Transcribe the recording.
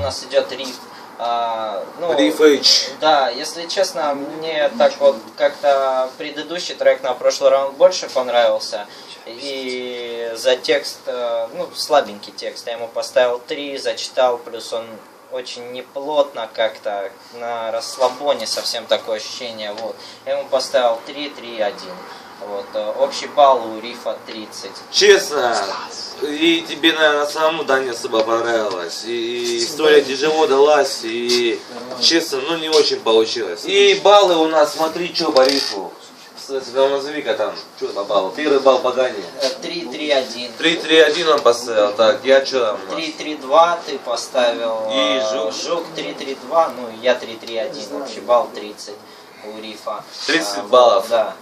нас идет риф. А, ну, Риф H. Да, если честно, мне так вот как-то предыдущий трек на прошлый раунд больше понравился. И за текст, э, ну, слабенький текст, я ему поставил 3, зачитал, плюс он очень неплотно как-то, на расслабоне совсем такое ощущение, вот. Я ему поставил 3, 3, 1. Вот, э, общий балл у Рифа 30. Честно, и тебе, наверное, самому, да, не особо понравилось. И история тяжело далась, и, честно, ну, не очень получилось. И баллы у нас, смотри, что по рифу. Кстати, назови-ка там, что по баллу. Первый балл по Гане. Э, 3, 3, 1. 3-3-1 он поставил, так, я что там у нас? 3-3-2 ты поставил. И Жук. Жук 3-3-2, ну я 3-3-1, общий балл 30 у Рифа. 30 А, баллов. Да.